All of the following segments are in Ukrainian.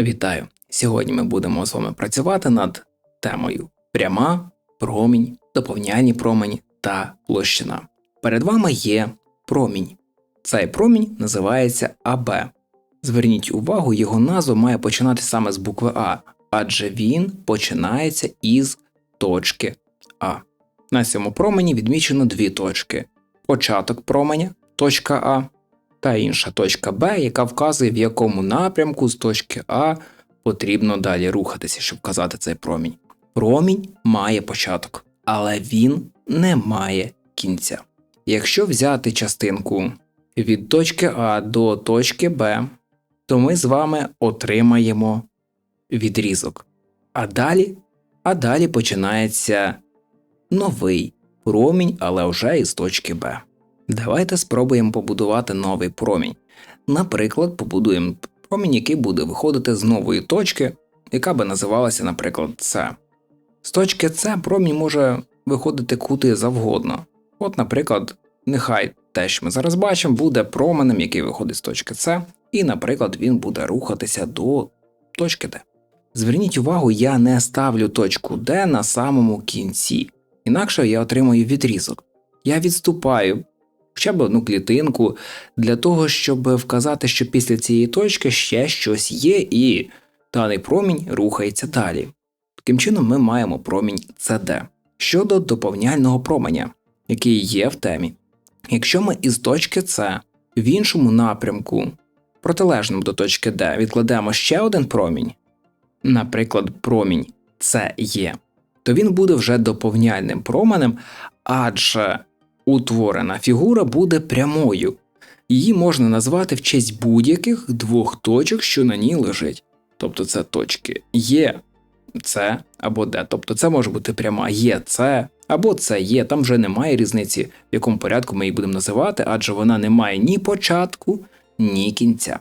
Вітаю! Сьогодні ми будемо з вами працювати над темою пряма, промінь, доповняльні промені та площина. Перед вами є промінь. Цей промінь називається АБ. Зверніть увагу, його назва має починати саме з букви А, адже він починається із точки А. На цьому промені відмічено дві точки: початок променя, точка А, та інша точка Б, яка вказує, в якому напрямку з точки А потрібно далі рухатися, щоб вказати цей промінь. Промінь має початок, але він не має кінця. Якщо взяти частинку від точки А до точки Б, то ми з вами отримаємо відрізок. А далі, а далі починається новий промінь, але вже із точки Б. Давайте спробуємо побудувати новий промінь. Наприклад, побудуємо промінь, який буде виходити з нової точки, яка би називалася, наприклад, С. З точки С промінь може виходити куди завгодно. От, наприклад, нехай те, що ми зараз бачимо, буде променем, який виходить з точки С, і, наприклад, він буде рухатися до точки Д. Зверніть увагу, я не ставлю точку D на самому кінці, інакше я отримаю відрізок. Я відступаю хоча б одну клітинку для того, щоб вказати, що після цієї точки ще щось є, і даний промінь рухається далі. Таким чином, ми маємо промінь CD. Щодо доповняльного променя, який є в темі. Якщо ми із точки С в іншому напрямку, протилежному до точки D, відкладемо ще один промінь, наприклад, промінь CE, то він буде вже доповняльним променем, адже утворена фігура буде прямою. Її можна назвати в честь будь-яких двох точок, що на ній лежить. Тобто це точки Є, С або Д. Тобто це може бути пряма Є, С або С Є. Там вже немає різниці, в якому порядку ми її будемо називати, адже вона не має ні початку, ні кінця.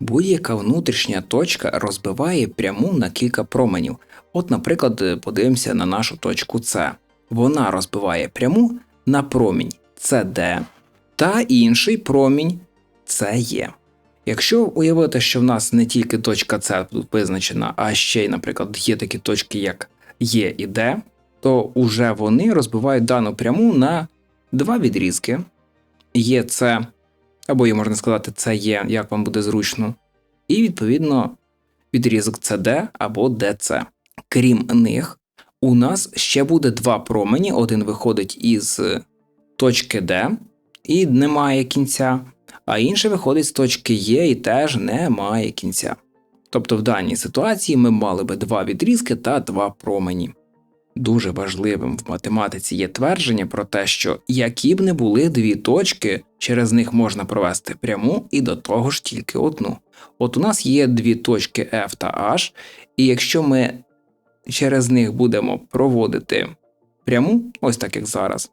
Будь-яка внутрішня точка розбиває пряму на кілька променів. От, наприклад, подивимося на нашу точку С. Вона розбиває пряму на промінь CD та інший промінь CE. Якщо уявити, що в нас не тільки точка С тут визначена, а ще й, наприклад, є такі точки, як Е і Д, то уже вони розбивають дану пряму на два відрізки ЄЦ, або її можна сказати, це є, як вам буде зручно, і відповідно відрізок CD або DC. Крім них, у нас ще буде два промені. Один виходить із точки D і не має кінця, а інший виходить з точки Е і теж не має кінця. Тобто в даній ситуації ми мали би два відрізки та два промені. Дуже важливим в математиці є твердження про те, що які б не були дві точки, через них можна провести пряму і до того ж тільки одну. От у нас є дві точки F та H, і якщо ми через них будемо проводити пряму, ось так як зараз,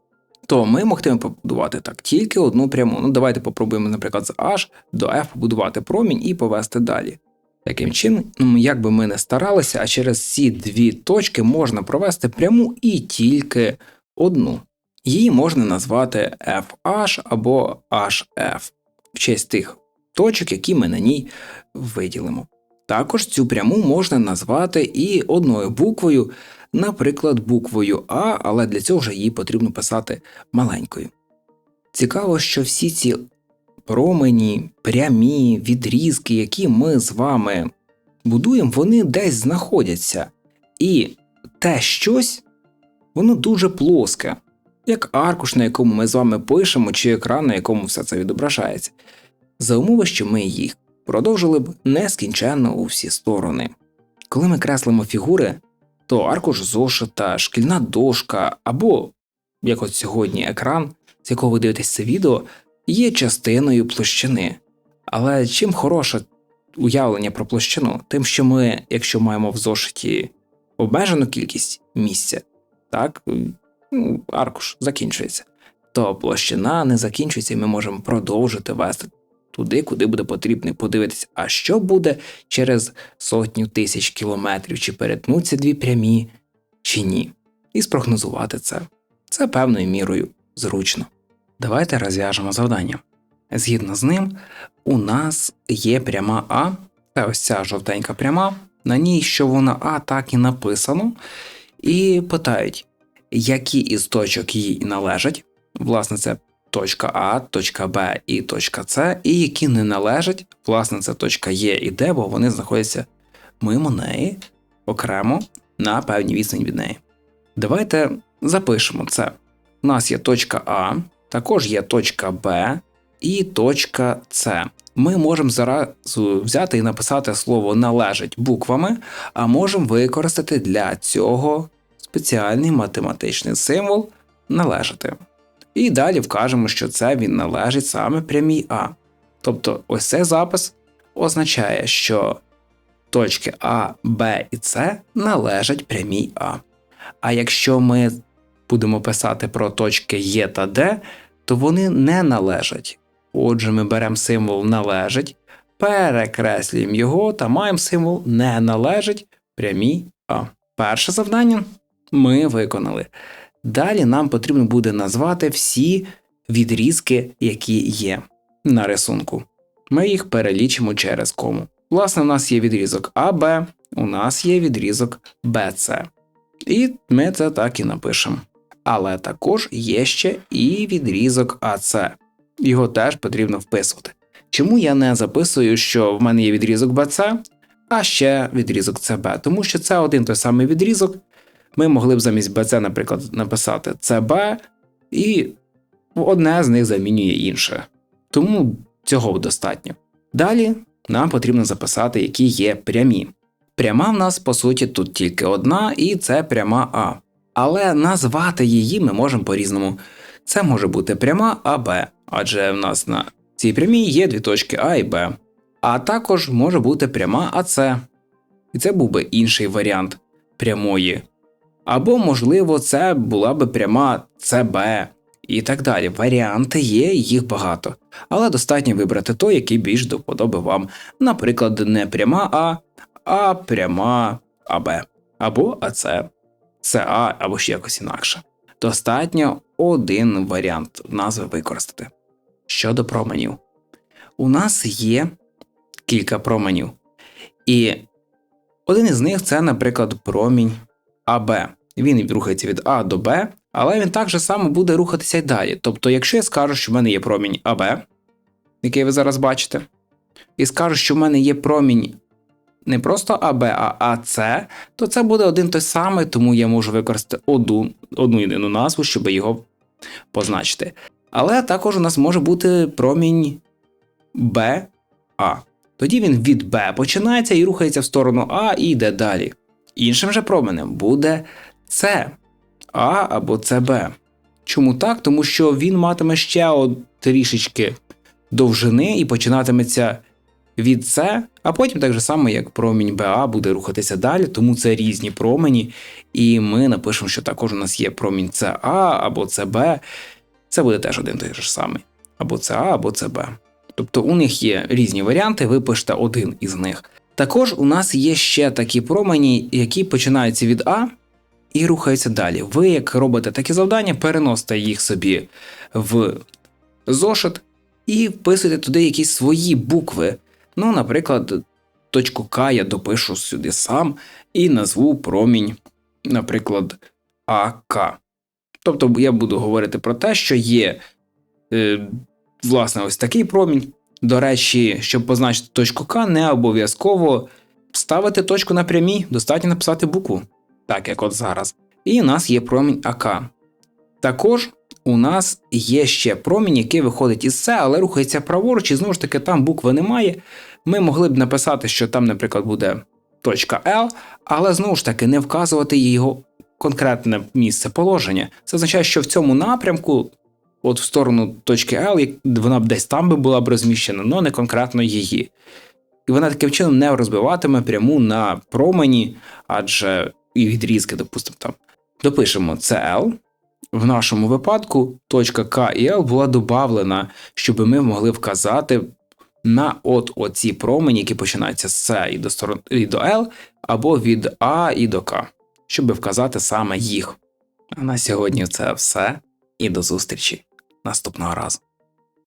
то ми могтимо побудувати так тільки одну пряму. Ну давайте попробуємо, наприклад, з H до F побудувати промінь і повести далі. Таким чином, ну, як би ми не старалися, а через ці дві точки можна провести пряму і тільки одну. Її можна назвати FH або HF в честь тих точок, які ми на ній виділимо. Також цю пряму можна назвати і одною буквою, наприклад, буквою А, але для цього вже її потрібно писати маленькою. Цікаво, що всі ці промені, прямі, відрізки, які ми з вами будуємо, вони десь знаходяться. І те щось, воно дуже плоске, як аркуш, на якому ми з вами пишемо, чи екран, на якому все це відображається. За умови, що ми їх продовжили б нескінченно у всі сторони. Коли ми креслимо фігури, то аркуш зошита, шкільна дошка або, як от сьогодні, екран, з якого ви дивитесь це відео, є частиною площини. Але чим хороше уявлення про площину? Тим, що ми, якщо маємо в зошиті обмежену кількість місця, так, ну, аркуш закінчується, то площина не закінчується, і ми можемо продовжити вести туди, куди буде потрібно подивитися, а що буде через сотню тисяч кілометрів, чи перетнуться дві прямі, чи ні, і спрогнозувати це. Це певною мірою зручно. Давайте розв'яжемо завдання. Згідно з ним, у нас є пряма А, Це ось ця жовтенька пряма. На ній, що вона А, так і написано. І питають, які із точок їй належать. Власне, це точка А, точка Б і точка С, і які не належать, власне, це точка Є і Д, бо вони знаходяться мимо неї окремо на певній відстані від неї. Давайте запишемо це. У нас є точка А, також є точка Б і точка С. Ми можемо зразу взяти і написати слово належить буквами, а можемо використати для цього спеціальний математичний символ належати. І далі вкажемо, що це він належить саме прямій А. Тобто ось цей запис означає, що точки А, Б і С належать прямій А. А якщо ми будемо писати про точки Є та Д, то вони не належать. Отже, ми беремо символ належить, перекреслюємо його та маємо символ не належить прямій А. Перше завдання ми виконали. Далі нам потрібно буде назвати всі відрізки, які є на рисунку. Ми їх перелічимо через кому. Власне, у нас є відрізок АБ, у нас є відрізок БЦ. І ми це так і напишемо. Але також є ще і відрізок АЦ. Його теж потрібно вписувати. Чому я не записую, що в мене є відрізок БЦ, а ще відрізок ЦБ? Тому що це один той самий відрізок. Ми могли б замість БЦ, наприклад, написати ЦБ, і одне з них замінює інше. Тому цього достатньо. Далі нам потрібно записати, які є прямі. Пряма в нас, по суті, тут тільки одна, і це пряма А. Але назвати її ми можемо по-різному. Це може бути пряма АБ, адже в нас на цій прямій є дві точки А і Б. А також може бути пряма АЦ. І це був би інший варіант прямої. Або, можливо, це була би пряма ЦБ і так далі. Варіанти є, їх багато. Але достатньо вибрати той, який більш до вам. Наприклад, не пряма А, а пряма АБ. Або АЦ, СА, або ще якось інакше. Достатньо один варіант назви використати. Щодо променів, у нас є кілька променів. І один із них це, наприклад, промінь АБ. Він рухається від А до Б, але він так же само буде рухатися й далі. Тобто, якщо я скажу, що в мене є промінь АБ, який ви зараз бачите, і скажу, що в мене є промінь не просто АБ, а АЦ, то це буде один той самий, тому я можу використати одну, одну єдину назву, щоб його позначити. Але також у нас може бути промінь БА. Тоді він від Б починається і рухається в сторону А і йде далі. Іншим же променем буде С, А або СБ. Чому так? Тому що він матиме ще от трішечки довжини і починатиметься від С, а потім так же само, як промінь БА буде рухатися далі, тому це різні промені. І ми напишемо, що також у нас є промінь СА або СБ. Це буде теж один той ж самий. Або СА, або СБ. Тобто у них є різні варіанти, ви пишете один із них. Також у нас є ще такі промені, які починаються від А і рухаються далі. Ви, як робите такі завдання, переносите їх собі в зошит і вписуєте туди якісь свої букви. Ну, наприклад, точку К я допишу сюди сам і назву промінь, наприклад, АК. Тобто я буду говорити про те, що є, е, власне, ось такий промінь. До речі, щоб позначити точку К, не обов'язково ставити точку на прямій, достатньо написати букву, так як от зараз. І у нас є промінь АК. Також у нас є ще промінь, який виходить із С, але рухається праворуч, і знову ж таки там букви немає. Ми могли б написати, що там, наприклад, буде точка L, але знову ж таки не вказувати його конкретне місце положення. Це означає, що в цьому напрямку, от в сторону точки L, вона б десь там би була б розміщена, але не конкретно її. І вона таким чином не розбиватиме пряму на промені, адже і відрізки, допустимо, там. Допишемо CL. В нашому випадку точка К і L була додавлена, щоб ми могли вказати на от оці промені, які починаються з С і до сторон і до L, або від А і до К, щоб вказати саме їх. А на сьогодні це все і до зустрічі наступного разу.